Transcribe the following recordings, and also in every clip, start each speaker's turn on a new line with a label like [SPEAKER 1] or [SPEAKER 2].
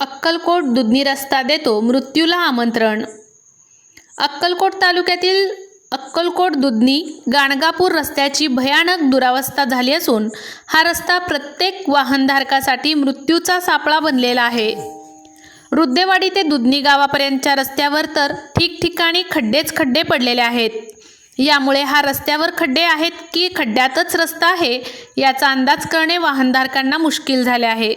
[SPEAKER 1] अक्कलकोट दुधनी रस्ता देतो मृत्यूला आमंत्रण. अक्कलकोट तालुक्यातील अक्कलकोट दुधनी गाणगापूर रस्त्याची भयानक दुरावस्था झाली असून हा रस्ता प्रत्येक वाहनधारकासाठी मृत्यूचा सापळा बनलेला आहे. रुद्देवाडी ते दुधनी गावापर्यंतच्या रस्त्यावर तर ठिकठिकाणी खड्डेच खड्डे पडलेले आहेत. यामुळे हा रस्त्यावर खड्डे आहेत की खड्ड्यातच रस्ता आहे याचा अंदाज करणे वाहनधारकांना मुश्किल झाले आहे.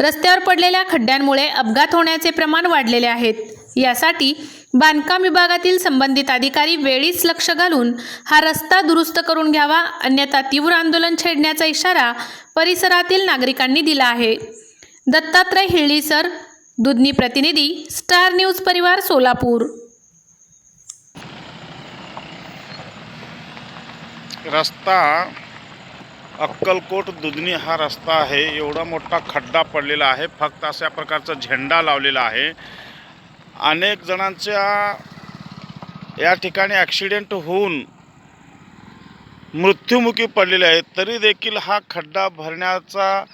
[SPEAKER 1] रस्त्यावर पडलेल्या खड्ड्यांमुळे अपघात होण्याचे प्रमाण वाढलेले आहेत. यासाठी बांधकाम विभागातील संबंधित अधिकारी वेळीच लक्ष घालून हा रस्ता दुरुस्त करून घ्यावा अन्यथा तीव्र आंदोलन छेडण्याचा इशारा परिसरातील नागरिकांनी दिला आहे. दत्तात्रय हिळ्ळीसर दुधनी प्रतिनिधी स्टार न्यूज परिवार सोलापूर.
[SPEAKER 2] रस्ता अक्कलकोट दुधनी हा रस्ता आहे. एवढा मोठा खड्डा पडलेला आहे. फक्त अशा प्रकारचा झेंडा लावलेला आहे. अनेक जणांच्या या ठिकाणी ॲक्सिडेंट होऊन मृत्युमुखी पडलेले आहेत. तरी देखील हा खड्डा भरण्याचा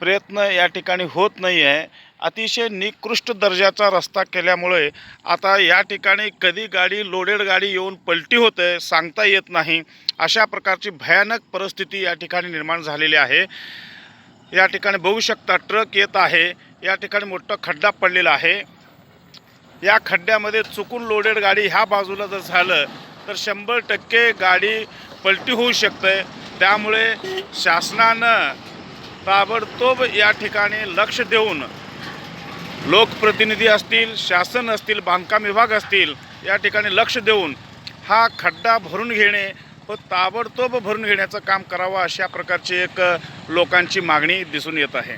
[SPEAKER 2] प्रयत्न या ठिकाणी होत नाही आहे अतिशय निकृष्ट दर्जाचा रस्ता केल्यामुळे आता या ठिकाणी कधी गाडी लोडेड गाडी येऊन पलटी होते सांगता येत नाही. अशा प्रकारची भयानक परिस्थिती या ठिकाणी निर्माण झालेली आहे. या ठिकाणी बघू शकता ट्रक येत आहे. या ठिकाणी मोठा खड्डा पडलेला आहे. या खड्ड्यामध्ये चुकून लोडेड गाडी ह्या बाजूला जर झालं तर शंभर टक्के गाडी पलटी होऊ शकते. त्यामुळे शासनानं ताबडतोब या ठिकाणी लक्ष देऊन लोकप्रतिनिधी असतील शासन असतील बांधकाम विभाग असतील या ठिकाणी लक्ष देऊन हा खड्डा भरून घेणे व ताबडतोब भरून घेण्याचं काम करावं अशा प्रकारची एक लोकांची मागणी दिसून येत आहे.